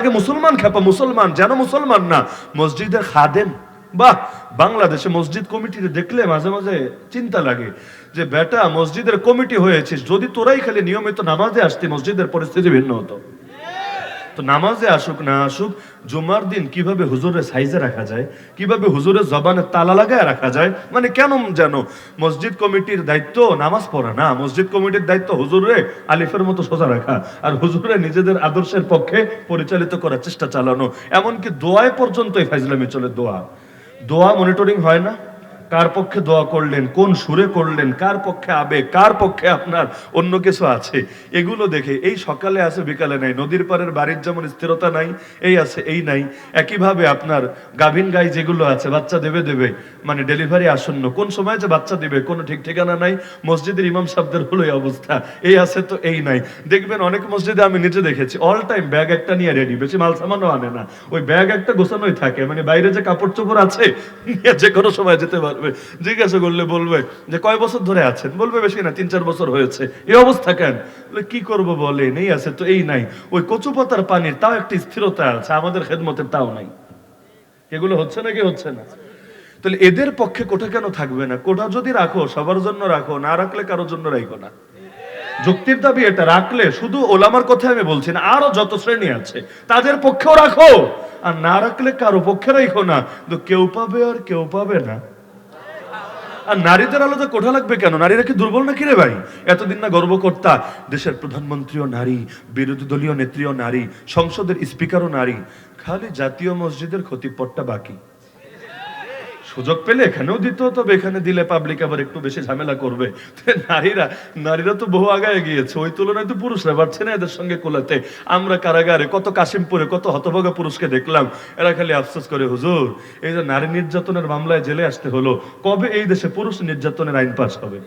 আগে মুসলমান খেপা, মুসলমান, যেন মুসলমান না। মসজিদের খাদেম। বাহ, বাংলাদেশে মসজিদ কমিটিতে দেখলে মাঝে মাঝে চিন্তা লাগে যে, বেটা, মসজিদের কমিটি হয়েছে যদি তোরাই খালি নিয়মিত নামাজে আসতি, মসজিদের পরিস্থিতি ভিন্ন হতো। তো নামাজে আসুক, না আসুক, জুমার দিন কীভাবে হুজুরের সাইজে রাখা যায়, কীভাবে হুজুরের জবানে তালা লাগায় রাখা যায় মানে কেন যেন মসজিদ কমিটির দায়িত্ব নামাজ পড়া না, মসজিদ কমিটির দায়িত্ব হুজুরে আলিফের মতো সোজা রাখা আর হুজুরে নিজেদের আদর্শের পক্ষে পরিচালিত করার চেষ্টা চালানো। এমনকি দোয়ায় পর্যন্ত এই ফাইজলামি চলে, দোয়া। দোয়া মনিটরিং হয় না। কার পক্ষে দোয়া করলেন, কোন সুরে করলেন, কার পক্ষে আবেগ, কার পক্ষে আপনার অন্য কিছু আছে, এগুলো দেখে, এই সকালে আছে, বিকালে নাই, নদীর পাড়ের বাড়ির যেমন স্থিরতা নাই, এই আছে, এই নাই, একইভাবে আপনার গাভিন গাই যেগুলো আছে, বাচ্চা দেবে দেবে মানে ডেলিভারি আসন্ন, কোন সময় যে বাচ্চা দেবে, কোনো ঠিক ঠিকানা নাই, মসজিদের ইমাম সাহেবদের হলো এই অবস্থা, এই আছে তো এই নাই, দেখবেন অনেক মসজিদে আমি নিজে দেখেছি অল টাইম ব্যাগ একটা নিয়ে রেডি বেশি মাল সামানও আনে না, ওই ব্যাগ একটা গোছানোই থাকে মানে বাইরে যে কাপড় চোপড় আছে যে কোনো সময় যেতে পারবে জিজ্ঞাসা করলে বলবে যে কয় বছর ধরে আছেন? বলবে বেশি না, তিন চার বছর হয়েছে। এই অবস্থা কেন? কি করব বলে নেই আছে তো, এই নাই। ওই কচু পাতার পানির তাও একটা স্থিরতা আছে, আমাদের খেদমতের তাও নাই। এগুলো হচ্ছে নাকি হচ্ছে না? তাহলে এদের পক্ষে কোঠা কেন থাকবে না? কোঠা যদি রাখো, সবার জন্য রাখো, না রাখলে কারোর জন্য রাখো না। যুক্তির দাবি এটা, রাখলে শুধু ওলামার কথা আমি বলছি না, আরও যত শ্রেণি আছে, তাদের পক্ষেও রাখো। আর না রাখলে কারও পক্ষে রাখো না। তো কেউ পাবে আর কেউ পাবে না। আর নারীদের আলাদা কোঠা লাগবে কেন? নারীরা কি দুর্বল নাকি রে ভাই? এতদিন না গর্ব করতা দেশের প্রধানমন্ত্রীও নারী, বিরোধী দলীয় নেত্রীও নারী, সংসদের স্পিকারও নারী, খালি জাতীয় মসজিদের ক্ষতিপটটা বাকি। সুযোগ পেলে এখানেও দিত তবে এখানে দিলে পাবলিক আবার একটু বেশি ঝামেলা করবে। নারীরা নারীরা তো বহু আগায় গিয়েছে। ওই তুলনায় তো পুরুষরা পারছে না এদের সঙ্গে কোলাতে। আমরা কারাগারে কত কাশিমপুরে কত হতভাগা পুরুষকে দেখলাম। এরা খালি আফসোস করে, হুজুর, এই যে নারী নির্যাতনের মামলায় জেলে আসতে হলো। কবে এই দেশে পুরুষ নির্যাতনের আইন পাস হবে?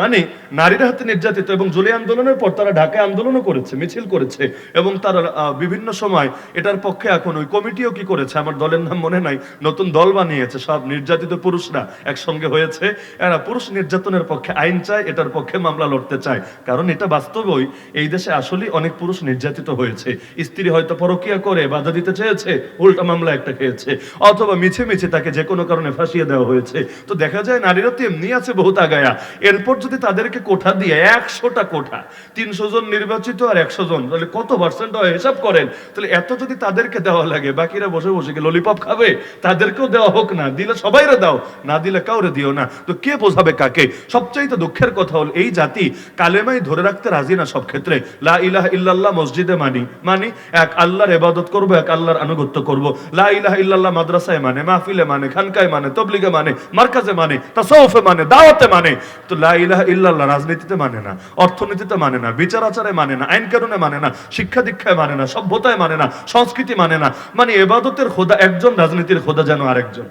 মানে নারীরা হাতে নির্যাতিত এবং জুলাই আন্দোলনের পর তারা ঢাকায় আন্দোলনও করেছে, মিছিল করেছে এবং তারা বিভিন্ন সময় এটার পক্ষে এখন ওই কমিটিও কি করেছে আমার দলের নাম মনে নাই, নতুন দল বানিয়েছে, সব নির্যাতিত পুরুষরা একসঙ্গে হয়েছে, এরা পুরুষ নির্যাতনের পক্ষে আইন চায়, এটার পক্ষে মামলা লড়তে চায়, কারণ এটা বাস্তবই এই দেশে আসলে অনেক পুরুষ নির্যাতিত হয়েছে, স্ত্রী হয়তো পরকিয়া করে, বাধা দিতে চেয়েছে, উল্টা মামলা একটা খেয়েছে, অথবা মিছে মিছে তাকে যে কোনো কারণে ফাঁসিয়ে দেওয়া হয়েছে, তো দেখা যায় নারীরা তো এমনি আছে বহুত আগায়া, এরপর যদি তাদেরকে কোঠা দিয়ে একশোটা কোঠা, তিনশো জন নির্বাচিত আর একশো জন, তাহলে কত পার্সেন্ট হয় হিসাব করেন? তাহলে এত যদি তাদেরকে দেওয়া লাগে, বাকিরা বসে বসে কি ললিপপ খাবে? তাদেরকেও দেওয়া হোক না, দিলে সবাইরে দাও, না দিলে কাউরে দিও না। তো কে বোঝাবে কাকে? সবচাইতে দুঃখের কথা হল, এই জাতি কালেমাই ধরে রাখতে রাজি না সব ক্ষেত্রে। লা ইলাহ ইল্লাল্লাহ মসজিদে মানি। মানি, এক আল্লাহর এবাদত করব, এক আল্লাহর আনুগত্য করব। লা ইলাহ ইল্লাল্লাহ মাদ্রাসায় মানে মাহফিলে মানে খানকায় মানে তবলিগে মানে মার্কাজে মানে তাসাউফে মানে দাওয়াতে মানে। তো লা ইলাহা ইল্লাল্লাহ রাজনীতিতে মানে না, অর্থনীতিতে মানে না, বিচার আচারে মানে না, আইন কানুনে মানে না, শিক্ষা দীক্ষায় মানে না, সভ্যতায় মানে না, সংস্কৃতি মানে না মানে এবাদতের খোদা একজন, রাজনীতির খোদা যেন আরেকজন।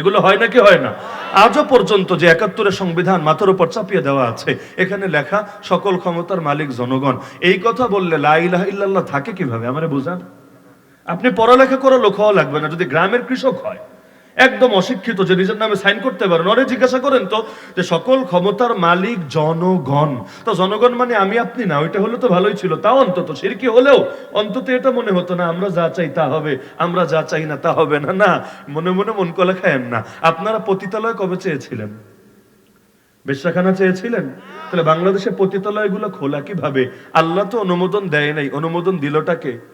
এগুলো হয় নাকি হয় না? আজও পর্যন্ত যে একাত্তরের সংবিধান মাথার উপর চাপিয়ে দেওয়া আছে, এখানে লেখা, সকল ক্ষমতার মালিক জনগণ। এই কথা বললে লা ইলাহা ইল্লাল্লাহ থাকে কীভাবে? আমারে বুঝান। আপনি পড়ালেখা করে লোক হওয়া লাগবে না, যদি গ্রামের কৃষক হয়। একদম অশিক্ষিত যে নিজের নামে সাইন করতে পারেন ওরে জিজ্ঞাসা করেন তো, যে সকল ক্ষমতার মালিক জনগণ। তো জনগণ মানে আমি, আপনি না, ওইটা হলে তো ভালোই ছিল। তাও অন্তত সিরকি হলেও অন্তত এটা মনে হতো না, আমরা যা চাই তা হবে, আমরা যা চাই না তা হবে না। না, মনে মনে মন কলা খায়েন না। আপনারা পতিতালয় কবে চেয়েছিলেন? বেশ্যাখানা চেয়েছিলেন? তাহলে বাংলাদেশে পতিতালয়গুলো খোলা কীভাবে? আল্লাহ তো অনুমোদন দেয় নাই। অনুমোদন দিলটাকে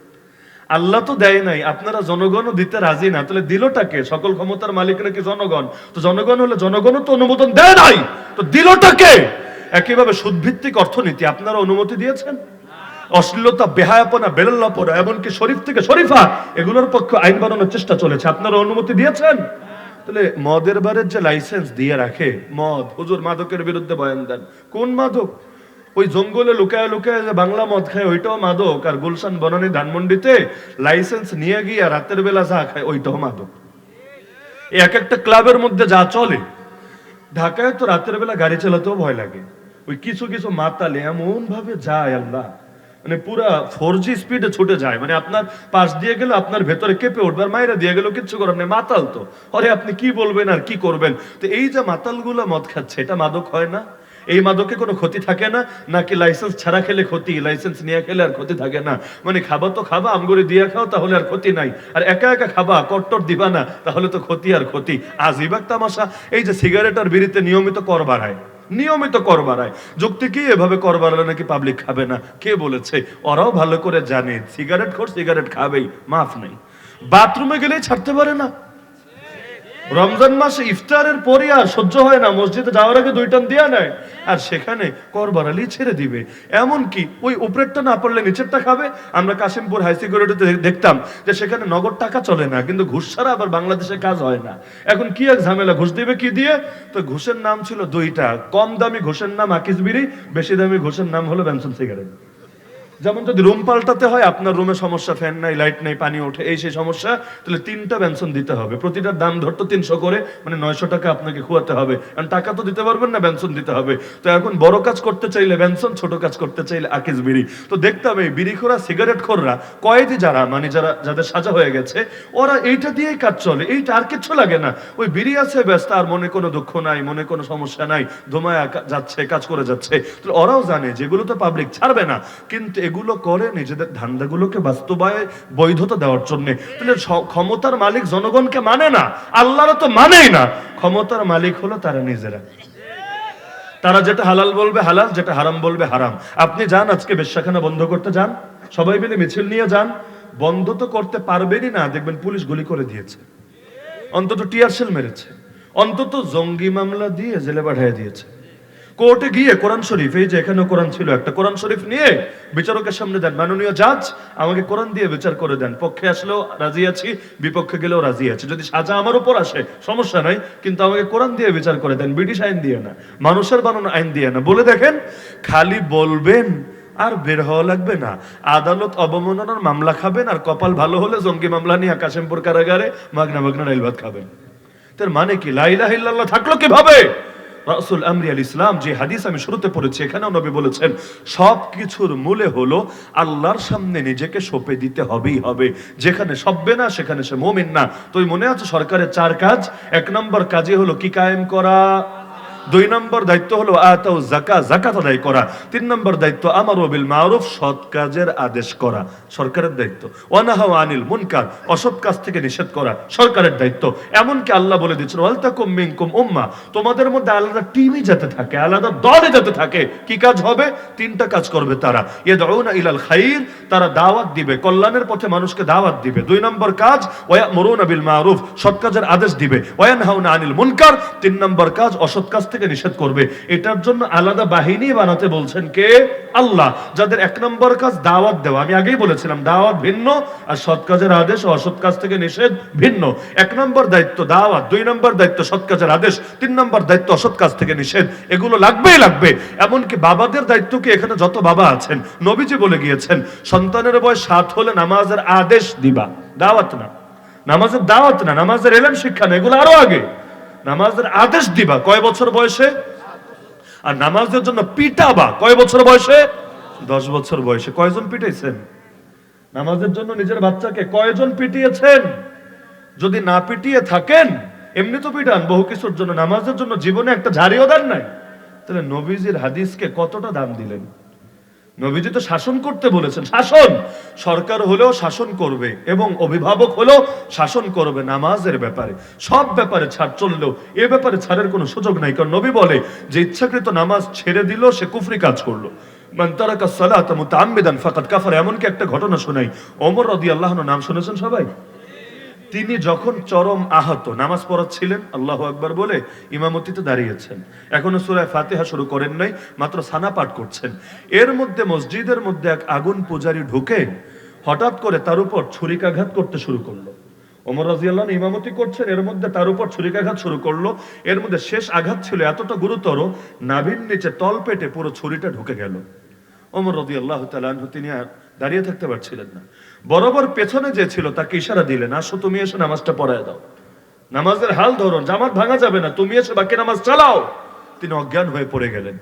আল্লাহ তো দেয় নাই, আপনারা জনগণও দিতে রাজি না। তাহলে দিলটাকে সকল ক্ষমতার মালিক নাকি জনগণ? তো জনগণ হলে জনগণও তো অনুমোদন দেয় নাই। তো দিলটাকে একইভাবে সুদভিত্তিক অর্থনীতি, আপনারা অনুমতি দিয়েছেন? অশ্লীলতা, বেহায়াপনা, বেলাল্লাপনা, এমনকি শরীফ থেকে শরীফা, এগুলোর পক্ষে আইন বানানোর চেষ্টা চলেছে। আপনারা অনুমতি দিয়েছেন? তাহলে মদের বারের যে লাইসেন্স দিয়ে রাখে, মদ, হুজুর মাদকের বিরুদ্ধে বয়ান দেন। কোন মাদক? ওই জঙ্গলে লুকায় লুকায় যে বাংলা মদ খায়, ওইটাও মাদক। আর গুলশান বনানী ধানমন্ডিতে লাইসেন্স নিয়ে গিয়ে রাতের বেলা যা খায়, ওইটাও মাদক। এক একটা ক্লাবের মধ্যে যা চলে, ঢাকায় তো রাতের বেলা গাড়ি চালাতেও ভয় লাগে। ওই কিছু কিছু মাতালে এমন ভাবে যায় আল্লাহ। মানে পুরা ফোর জি স্পিডে ছুটে যায়। মানে আপনার পাশ দিয়ে গেলে আপনার ভেতরে কেঁপে উঠবে, আর মায়েরা দিয়ে গেল কিচ্ছু করার নেই। মাতাল তো। আরে আপনি কি বলবেন আর কি করবেন? তো এই যে মাতালগুলো মদ খাচ্ছে, এটা মাদক হয় না? এই মাদকে কোনো ক্ষতি থাকে না, নাকি লাইসেন্স ছাড়া খেলে ক্ষতি, লাইসেন্স নিয়ে খেলে আর ক্ষতি থাকে না। মানে খাবা তো খাবা আমগুলি দিয়ে খাও, তাহলে আর ক্ষতি নাই। আর একা একা খাবা, কট্টর দিবা না, তাহলে তো ক্ষতি আর ক্ষতি। আজিবাগ তামাশা, এই যে সিগারেট আর বিড়িতে নিয়মিত কর বাড়ায়, নিয়মিত কর বাড়ায়। যুক্তি কি এভাবে কর বাড়ালে নাকি পাবলিক খাবে না? কে বলেছে? ওরাও ভালো করে জানে সিগারেট খোর সিগারেট খাবেই, মাফ নেই। বাথরুমে গেলেই ছাড়তে পারে না। রমজান মাসে ইফতারের পরে আর সহ্য হয় না, মসজিদে যাওয়ার আগে দুই টান দিয়া নেয় আর সেখানে কর বাড়ালেই ছেড়ে দিবে। এমন কি ওই উপরেরটা না পারলে নিচেরটা খাবে। আমরা কাশিমপুর হাই সিকিউরিটিতে দেখতাম যে সেখানে নগদ টাকা চলে না, কিন্তু ঘুষ ছাড়া আবার বাংলাদেশে কাজ হয় না। এখন কি এক ঝামেলা, ঘুষ দিবে কি দিয়ে? তো ঘুষের নাম ছিল দুইটা, কম দামি ঘুষের নাম আকিস বিড়ি, বেশি দামি ঘুষের নাম হলো বেনসন সিগারেট। যেমন যদি রুম পাল্টাতে হয়, আপনার রুমে সমস্যা, ফ্যান নাই, লাইট নাই, পানি ওঠে, এই সেই সমস্যা, তাহলে তিনটা বেনসন দিতে হবে। প্রতিটার দাম ধরতো তিনশো করে মানে নয়শো টাকা আপনাকে খুয়াতে হবে। কারণ টাকা তো দিতে পারবেন না, বেনসন দিতে হবে। তো এখন বড় কাজ করতে চাইলে বেনসন, ছোট কাজ করতে চাইলে আকিস বিড়ি। তো দেখতাম এই বিড়ি খোরা সিগারেট খোররা কয়েদি যারা মানে যারা, যাদের সাজা হয়ে গেছে, ওরা এইটা দিয়েই কাজ চলে, এইটা আর কিচ্ছু লাগে না। ওই বিড়ি আছে ব্যস্ত আর মনে কোনো দুঃখ নাই, মনে কোনো সমস্যা নাই, ধোমায় যাচ্ছে, কাজ করে যাচ্ছে। তো ওরাও জানে, যেগুলো তো পাবলিক ছাড়বে না, কিন্তু এগুলো করে নিজেদের ধান্দাগুলোকে বাস্তবায় বৈধতা দেওয়ার জন্য। তাহলে ক্ষমতার মালিক জনগণকে মানে না আল্লাহরা তো মানেই না। ক্ষমতার মালিক হলো তারা নিজেরা। তারা যেটা হালাল বলবে হালাল, যেটা হারাম বলবে হারাম। আপনি যান, আজকে বেশ্যাখানা বন্ধ করতে যান। সবাই মিলে মিছিল নিয়ে যান। বন্ধ তো করতে পারবেনই না, দেখবেন পুলিশ গুলি করে দিয়েছে। অন্তত টিয়ার সেল মেরেছে। অন্তত জঙ্গি মামলা দিয়ে জেলে পাঠিয়ে দিয়েছে। কোর্টে গিয়ে কোরআন শরীফ, এই যে এখানে কোরআন ছিল একটা, কোরআন শরীফ নিয়ে বিচারকের সামনে দেন। মাননীয় জাজ, আমাকে কোরআন দিয়ে বিচার করে দেন। পক্ষে আসলেও রাজি আছি, বিপক্ষে গেলেও রাজি আছি। যদি সাজা আমার উপর আসে, সমস্যা নাই, কিন্তু আমাকে কোরআন দিয়ে বিচার করে দেন। ব্রিটিশ আইন দিয়ে না, মানুষের বানানো আইন দিয়ে না। বলে দেখেন, খালি বলবেন আর বের হওয়া লাগবে না। আদালত অবমাননার মামলা খাবেন আর কপাল ভালো হলে জঙ্গি মামলা নিয়ে কাশিমপুর কারাগারে মাগনা মাগনা রেল ভাত খাবেন। তার মানে কি? ইল্লাল্লাহ থাকল কীভাবে? রাসূল আমরি আল ইসলাম যে হাদিস আমি শুরুতে পড়েছি, এখানেও নবী বলেছেন সব কিছুর মূলে হলো আল্লাহর সামনে নিজেকে সঁপে দিতে হবেই হবে। যেখানে সব্বে না, সেখানে সে মোমিন না। তুই মনে আছে সরকারের চার কাজ? এক নম্বর কাজে হলো কি কায়েম করা? দুই নম্বর দায়িত্ব হলো আতাও জাকা জাকাত আদায় করা। তিন নম্বর দায়িত্ব, আমার বিল মারুফ, সৎ কাজের আদেশ করা। সরকারের দায়িত্ব। ওয়ানাহাও আনিল মুনকার, অসৎ কাজ থেকে নিষেধ করা। সরকারের দায়িত্ব। এমনকি আল্লাহ বলে দিচ্ছেন ওয়ালতাকুম মিনকুম উম্মাহ তোমাদের মধ্যে আলাদা টিমই যাতে থাকে, আলাদা দলে যাতে থাকে, কি কাজ হবে? তিনটা কাজ করবে তারা। ইয়াদউনা ইলাল খাইর, তারা দাওয়াত দিবে, কল্যাণের পথে মানুষকে দাওয়াত দিবে। দুই নম্বর কাজ ওয়ায়ামুরুনা বিল মারুফ, সৎ কাজের আদেশ দিবে। ওয়ানহাউনা আনিল মুনকার, তিন নম্বর কাজ, অসৎ কাজ থেকে নিষেধ করবে। এটার জন্য আলাদা বাহিনী বানাতে বলছেন কে? আল্লাহ। যাদের এক নম্বর কাজ দাওয়াত দেওয়া। আমি আগেই বলেছিলাম, দাওয়াত ভিন্ন আর সৎ কাজের আদেশ অসৎ কাজ থেকে নিষেধ ভিন্ন। এক নম্বর দায়িত্ব দাওয়াত, দুই নম্বর দায়িত্ব সৎ কাজের আদেশ, তিন নম্বর দায়িত্ব অসৎ কাজ থেকে নিষেধ। এগুলো লাগবেই লাগবে। এমনকি বাবাদের দায়িত্ব কি এখানে যত বাবা আছেন? নবীজি বলে গিয়েছেন, সন্তানের বয়স সাত হলে নামাজের আদেশ দিবা। দাওয়াত না। নামাজের দাওয়াত না, নামাজের এলেম শিক্ষা না, এগুলো আরও আগে। নামাজের আদেশ দিবা। কয় বছর বয়সে? আর নামাজের জন্য পিটাবা। কয় বছর বয়সে? দশ বছর বয়সে। কয়জন পিটাইছেন? নামাজের জন্য নিজের বাচ্চাকে কয়জন পিটিয়েছেন? যদি না পিটিয়ে থাকেন, এমনি তো পিটান। বহু কিছুর জন্য। নামাজের জন্য জীবনে একটা ঝাড়িও দেন নাই। তাহলে নবীজির হাদিসকে কতটা দাম দিলেন? নবীজি তো শাসন করতে বলেছেন, শাসন! সরকার হলেও শাসন করবে এবং অভিভাবক হলেও শাসন করবে নামাজের ব্যাপারে। সব ব্যাপারে ছাড় চললেও এ ব্যাপারে ছাড়ের কোনো সুযোগ নাই, কারণ নবী বলে যে ইচ্ছাকৃত নামাজ ছেড়ে দিল, সে কুফরি কাজ করল। মান্তারাকা সালাত মুতাআম্মিদান ফাকাদ কাফার, এমনকি একটা ঘটনা শোনাই। ওমর রাদিয়াল্লাহু আনহু নাম শুনেছেন সবাই? তিনি যখন চরম আহত, নামাজ পড়াচ্ছিলেন, আল্লাহ আকবার বলে ইমামতিতে দাঁড়িয়েছেন। এখনও সুরায় ফাতেহা শুরু করেন নাই, মাত্র সানা পাঠ করছেন। এর মধ্যে মসজিদের মধ্যে এক আগুন পূজারী ঢুকে হঠাৎ করে তার উপর ছুরিকাঘাত করতে শুরু করল। ওমর রাজিয়াল্লাহ ইমামতি করছেন, এর মধ্যে তার উপর ছুরিকাঘাত শুরু করল। এর মধ্যে শেষ আঘাত ছিল এতটা গুরুতর, নাভির নিচে তল পেটে পুরো ছুরিটা ঢুকে গেল। ওমর রদি আল্লাহ তিনি আর দাঁড়িয়ে থাকতে পারছিলেন না। বরাবর পেছনে যে ছিল, তাকে ইশারা দিলেন আসো, তুমি এসে, নামাজটা পড়ায় দাও। নামাজের হাল ধরো, জামাত ভাঙা যাবে না, তুমি এসে, বাকি নামাজ চালাও। তিনি অজ্ঞান হয়ে পড়ে গেলেন।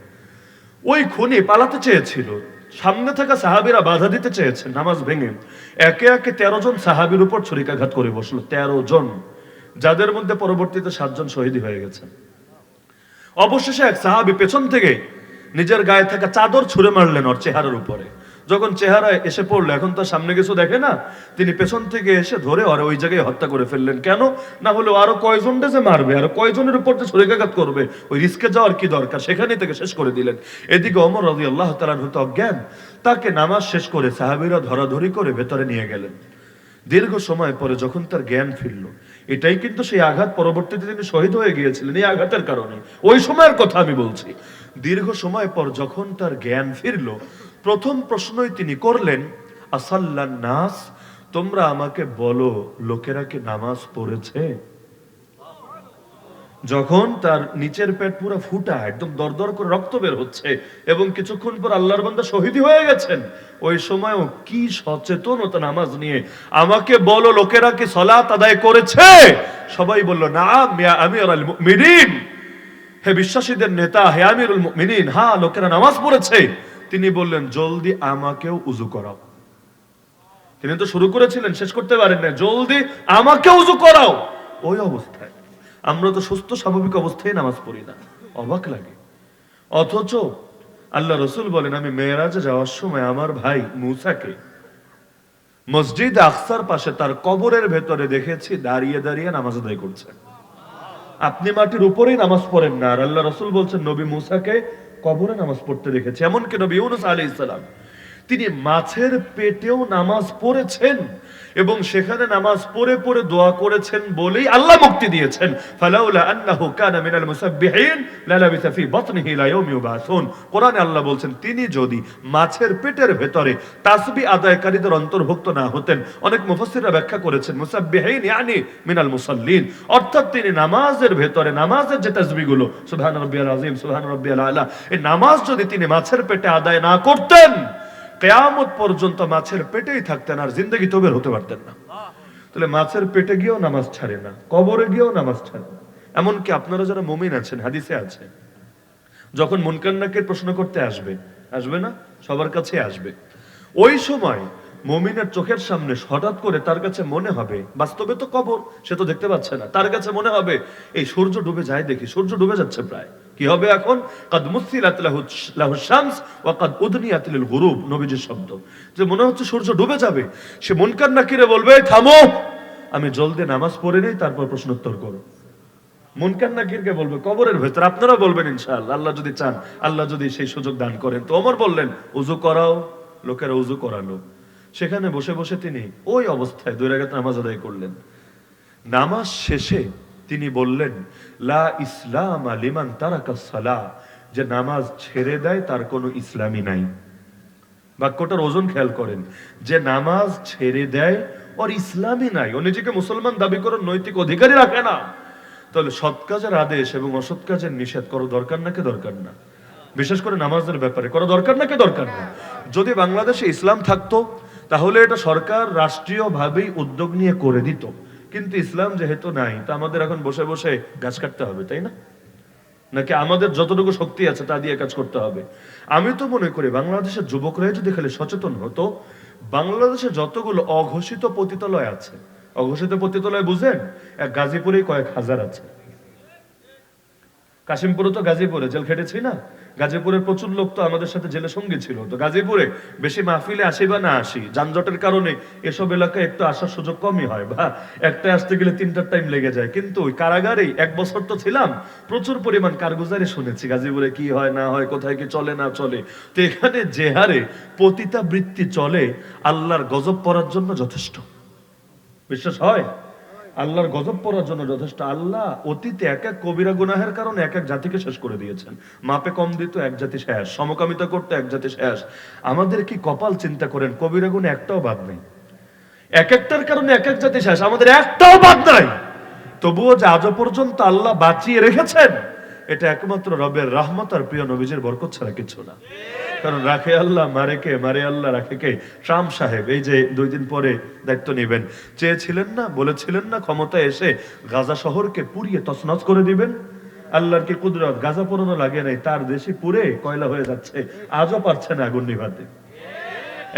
ওই খুনি পালাতে চেয়েছিল, সামনে থাকা সাহাবিরা বাধা দিতে চেয়েছেন, নামাজ ভেঙে। একে একে তেরো জন সাহাবির উপর ছুরিকাঘাত করে বসল, তেরো জন, যাদের মধ্যে পরবর্তীতে সাতজন শহীদ হয়ে গেছেন অবশেষে এক সাহাবি পেছন থেকে নিজের গায়ে থাকা চাদর ছুঁড়ে মারলেন ওর চেহারার উপরে। যখন চেহারা এসে পড়ল, এখন তো সামনে কিছু দেখে না, তিনি পেছন থেকে এসে ধরে ওরে ওই জায়গায় হত্যা করে ফেললেন। কেন? না হলে আরও কয়জনটা যে মারবে, আরও কয়জনের উপর যে ছুরিকাঘাত করবে, ওই রিস্কে যাওয়ার কি দরকার? সেখানেই থেকে শেষ করে দিলেন। এদিকে অমর রাজি আল্লাহ তালার হতো অজ্ঞান, তাকে নামাজ শেষ করে সাহাবিরা ধরাধরি করে ভেতরে নিয়ে গেলেন। দীর্ঘ সময় পরে যখন তার জ্ঞান ফিরল, এটাই কিন্তু সেই আঘাত পরবর্তীতে তিনি শহীদ হয়ে গিয়েছিলেন, এই আঘাতের কারণে। ওই সময়ের কথা আমি বলছি। দীর্ঘ সময় পর যখন তার জ্ঞান ফিরল প্রথম প্রশ্নই তিনি করলেন, আসাল্লান নাস, তোমরা আমাকে বলো, লোকেরা কি নামাজ পড়েছে? যখন তার নিচের পেট পুরো ফুটা, একদম দরদর করে রক্ত বের হচ্ছে, এবং কিছুক্ষণ পর আল্লাহর বান্দা শহীদই হয়ে গেছেন, ওই সময়ও কি সচেতনতা নামাজ নিয়ে, আমাকে বলো, লোকেরা কি সলাত আদায় করেছে? সবাই বলল না আল মুমিনিন। হে বিশ্বাসীদের নেতা, হে আমিরুল মুমিনিন হ্যাঁ লোকেরা নামাজ পড়েছে। তিনি বললেন, জলদি আমাকেও উজু করাও। তিনি তো শুরু করেছিলেন, শেষ করতে পারেন না জলদি আমাকে উজু করাও। ওই অবস্থায়। আমরা তো সুস্থ, স্বাভাবিক অবস্থায় নামাজ পড়ি না। অবাক লাগে। অথচ আল্লাহ রসুল বলেন, আমি মেয়েরাজে যাওয়ার সময় আমার ভাই মুসাকে মসজিদ আকসার পাশে তার কবরের ভেতরে দেখেছি, দাঁড়িয়ে দাঁড়িয়ে নামাজ আদায় করছেন আপনি মাটির উপরেই নামাজ পড়েন না। আর আল্লাহ রসুল বলছেন, নবী মুসাকে কবরে নামাজ পড়তে দেখেছি। এমনকি নবী ইউনুস আলী ইসলাম তিনি মাছের পেটেও নামাজ পড়েছেন। এবং সেখানে নামাজ পড়ে পড়ে দোয়া করেছেন বলেই আল্লাহ মুক্তি দিয়েছেন। ফালাউলা আন্নাহু কানা মিনাল মুসাব্বিহিন, লালাবিসা ফি বাতনিহি ইয়াউমি ইউবাসুন। কোরআনে আল্লাহ বলছেন, তিনি যদি মাছের পেটের ভেতরে তাসবিহ আদায়কারীদের অন্তর্ভুক্ত না হতেন, অনেক মুফাসসিররা ব্যাখ্যা করেছেন, মুসাব্বিহিন ইয়ানি মিনাল মুসাল্লিন, অর্থাৎ তিনি নামাজের ভেতরে, নামাজের যে তাসবিহগুলো সুবহান রাব্বিয়াল আযীম সুবহান রাব্বিয়াল আলা, এই নামাজ যদি তিনি মাছের পেটে আদায় না করতেন কেয়ামত পর্যন্ত মাছের পেটেই থাকতেন আর জিন্দগি তো বের হতে পারতেন না। তাহলে মাছের পেটে গিয়েও নামাজ ছাড়ে না, কবরে গিয়েও নামাজ ছাড়ে না। এমনকি আপনারা যারা মুমিন আছেন, হাদিসে আছে, যখন মুনকান্নাকে প্রশ্ন করতে আসবে আসবে না? সবার কাছে আসবে। ওই সময় মমিনের চোখের সামনে হঠাৎ করে তার কাছে মনে হবে, বাস্তবে তো কবর, সে তো দেখতে পাচ্ছে না, তার কাছে মনে হবে, এই সূর্য ডুবে যায় দেখি, সূর্য ডুবে যাচ্ছে প্রায়। কি হবে এখন? কাদ মুসিলাত লাহু শামস ওয়া কাদ উদনিয়াত লিল গুরুব নবীজির শব্দ। যে মনে হচ্ছে সূর্য ডুবে যাবে। সে মুনকার নাকিরে বলবে থামো, আমি জলদি নামাজ পড়ে নেই, তারপর প্রশ্ন উত্তর করো মুনকার নাকিরকে বলবে? কবরের ভেতর। আপনারা বলবেন, ইনশাআল্লাহ, আল্লাহ যদি চান, আল্লাহ যদি সেই সুযোগ দান করেন। তো ওমর বললেন উজু করাও, লোকেরা উজু করালো। সেখানে বসে বসে তিনি ওই অবস্থায় দুই রাকাত নামাজ আদায় করলেন। নামাজ শেষে তিনি বললেন, লা ইসলাম আলিমান তারাকা সালা যে নামাজ ছেড়ে দেয়, তার কোনো ইসলামই নাই। বাক্যটার ওজন খেয়াল করেন, যে নামাজ ছেড়ে দেয়, ওর ইসলামই নাই। ও নিজেকে মুসলমান দাবি করার নৈতিক অধিকারই রাখে না। তাহলে সৎ কাজের আদেশ এবং অসৎ কাজের নিষেধ করো দরকার নাকি দরকার না? বিশেষ করে নামাজের ব্যাপারে করা দরকার নাকি দরকার না? যদি বাংলাদেশে ইসলাম থাকতো, তাহলে এটা সরকার রাষ্ট্রীয়ভাবেই উদ্যোগ নিয়ে করে দিত। কিন্তু ইসলাম যেহেতু নাই, তা আমাদের এখন বসে বসে গাছ কাটতে হবে, তাই না? নাকি আমাদের যতটুকু শক্তি আছে তা দিয়ে কাজ করতে হবে? আমি তো মনে করি বাংলাদেশের যুবকরাই যদি খালি সচেতন হতো, বাংলাদেশে যতগুলো অঘোষিত পতিতালয় আছে, অঘোষিত পতিতালয় বুঝেন? এক গাজীপুরেই কয়েক হাজার আছে। কাশিমপুরে তো গাজীপুরে, জেল খেটেছি না? গাজীপুরের প্রচুর লোক তো আমাদের সাথে জেলে সঙ্গী ছিল। তো গাজীপুরে বেশি মাহফিলে আসি বা না আসি, যানজটের কারণে এসব এলাকায় একটু আসার সুযোগ কমই হয় বা একটা আসতে গেলে তিনটার টাইম লেগে যায়। কিন্তু ওই কারাগারেই এক বছর তো ছিলাম, প্রচুর পরিমাণ কারগুজারি শুনেছি। গাজীপুরে কি হয়, না হয়, কোথায় কি চলে, না চলে। তো এখানে যে হারে পতিতা বৃত্তি চলে, আল্লাহর গজব পড়ার জন্য যথেষ্ট। বিশ্বাস হয়? আল্লাহর গজব পড়ার জন্য যথেষ্ট। আল্লাহ অতীতে এক এক কবিরা গুনাহের কারণে এক এক জাতিকে শেষ করে দিয়েছেন। মাপে কম দিত, এক জাতি শেষ। সমকামিতা করতে, এক জাতি শেষ। আমাদের কি কপাল চিন্তা করেন? কবিরা গুণ একটাও বাদ নেই। এক একটার কারণে এক এক জাতি শেষ। আমাদের একটাও বাদ নাই। তবুও যে আজও পর্যন্ত আল্লাহ বাঁচিয়ে রেখেছেন, এটা একমাত্র রবের রহমত আর প্রিয় নবীজের বরকত ছাড়া কিছু না। কারণ রাখে আল্লাহ, মারে কে? মারে আল্লাহ, রাখে কে? ট্রাম সাহেব, এই যে দুই দিন পরে দায়িত্ব নেবেন। চেয়েছিলেন না, বলেছিলেন না ক্ষমতা এসে গাজা শহরকে পুড়িয়ে তছনছ করে দিবেন? আল্লাহর কি কুদরত? গাজা পুরনো লাগে নাই, তার দেশে পুড়ে কয়লা হয়ে যাচ্ছে, আজও পারছে না আগুন নিভাতে।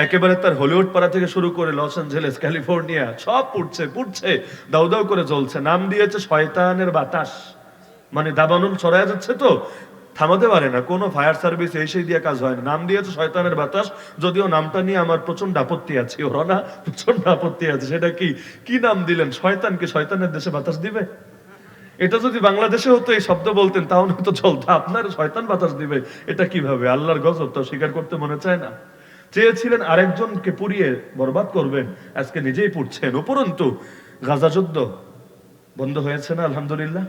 একেবারে তার হলিউড পাড়া থেকে শুরু করে লস অ্যাঞ্জেলেস, ক্যালিফোর্নিয়া, সব পুড়ছে পুড়ছে দাউ দাউ করে চলছে নাম দিয়েছে শয়তানের বাতাস। মানে দাবানল ছড়ায় যাচ্ছে তো থামাতে পারে না। কোনো ফায়ার সার্ভিস এই সেই দিয়ে কাজ হয় না। নাম দিয়েছে শয়তানের বাতাস, যদিও নামটা নিয়ে আমার প্রচণ্ড আপত্তি আছে। ওরা না প্রচণ্ড আপত্তি আছে। সেটা কি? কি নাম দিলেন? শয়তানকে শয়তানের দেশে বাতাস দিবে? এটা যদি বাংলাদেশে হতো এই শব্দ বলতেন, তাহলে তো চলতো। আপনার শয়তান বাতাস দিবে, এটা কীভাবে? আল্লাহর গজব তো স্বীকার করতে মনে চায় না। চেয়েছিলেন আরেকজনকে পুড়িয়ে বরবাদ করবেন, আজকে নিজেই পুড়ছেন। উপরন্তু, গাজা যুদ্ধ বন্ধ হয়েছে না, আলহামদুলিল্লাহ?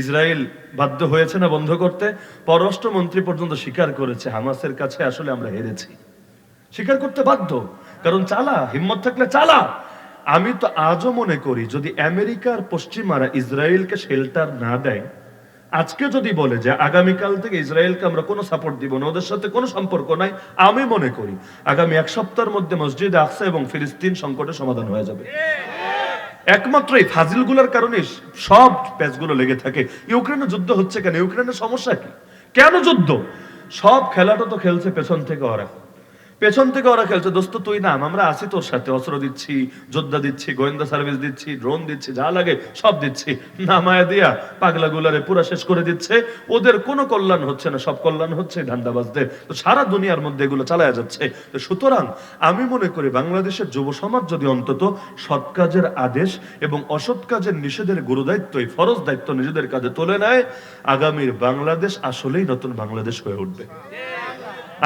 ইসরায়েল বাধ্য হয়েছে না বন্ধ করতে? পররাষ্ট্রমন্ত্রী পর্যন্ত স্বীকার করেছে, হামাসের কাছে আসলে আমরা হেরেছি। স্বীকার করতে বাধ্য, কারণ চালা, হিম্মত থাকলে চালা। আমি তো আজও মনে করি, যদি আমেরিকার পশ্চিমারা ইসরায়েলকে শেল্টার না দেয়, আজকে যদি বলে যে আগামীকাল থেকে ইসরায়েলকে আমরা কোনো সাপোর্ট দিব না, ওদের সাথে কোনো সম্পর্ক নাই, আমি মনে করি, আগামী এক সপ্তাহের মধ্যে মসজিদ আকসা এবং ফিলিস্তিন সংকটের সমাধান হয়ে যাবে। একমাত্র এই ফাজিলগুলোর কারণে সব প্যাচগুলো লেগে থাকে। ইউক্রেনে যুদ্ধ হচ্ছে কেন? ইউক্রেনের সমস্যা কি? কেন যুদ্ধ? সব খেলাটা তো খেলছে পেছন থেকে ওরা। পেছন থেকে ওরা খেলছে, দোস্ত, তুই নাম, আমরা আছি তোর সাথে, অস্ত্র দিচ্ছি, যোদ্ধা দিচ্ছি, গোয়েন্দা সার্ভিস দিচ্ছি, ড্রোন দিচ্ছি, যা লাগে সব দিচ্ছি, নামায়া দিয়া পাগলা গুলারে পুরা শেষ করে দিচ্ছে। ওদের কোনো কল্যাণ হচ্ছে না, সব কল্যাণ হচ্ছে ধান্দাবাজদের। তো সারা দুনিয়ার মধ্যে এগুলো চালায়া যাচ্ছে। তো সুতরাং আমি মনে করি বাংলাদেশের যুব সমাজ যদি অন্তত সৎ কাজের আদেশ এবং অসৎ কাজের নিষেধের গুরুদায়িত্ব, এই ফরজ দায়িত্ব নিজেদের কাজে তুলে নেয়, আগামীর বাংলাদেশ আসলেই নতুন বাংলাদেশ হয়ে উঠবে।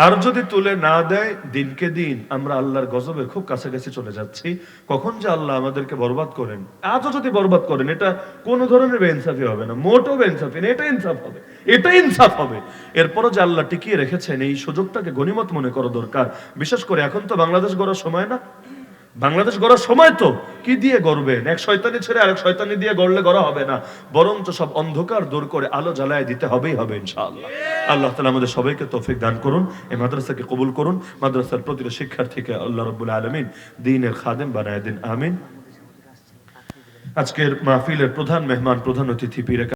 আর যদি তুলে না দেয়, দিনকে দিন আমরা আল্লাহর গজবের খুব কাছাকাছি চলে যাচ্ছি। কখন যে আল্লাহ আমাদেরকে বরবাদ করেন, আজও যদি বরবাদ করেন, এটা কোন ধরনের বেইনসাফি হবে না, মোটও বেইনসাফি না, এটা ইনসাফ হবে, এটা ইনসাফ হবে। এরপরও যে আল্লাহ টিকিয়ে রেখেছেন, এই সুযোগটাকে গণিমত মনে করা দরকার। বিশেষ করে এখন তো বাংলাদেশ গড়ার সময় না। বাংলাদেশ গড়ার সময় তো কি দিয়ে গড়বেন এক শয়তানি ছেড়ে আরেক শয়তানি দিয়ে গড়লে গড়া হবে না। বরঞ্চ সব অন্ধকার দূর করে আলো জ্বালায় দিতে হবেই হবে ইনশাআল্লাহ। আল্লাহ তালা আমাদের সবাইকে তৌফিক দান করুন, এই মাদ্রাসাকে কবুল করুন। মাদ্রাসার প্রতিটা শিক্ষার্থীকে আল্লাহ রব্বুল আলমিন দিনের খাদেম বানায় দিন, আমিন। আজকের মাহফিলের প্রধান মেহমান, প্রধান অতিথি পীর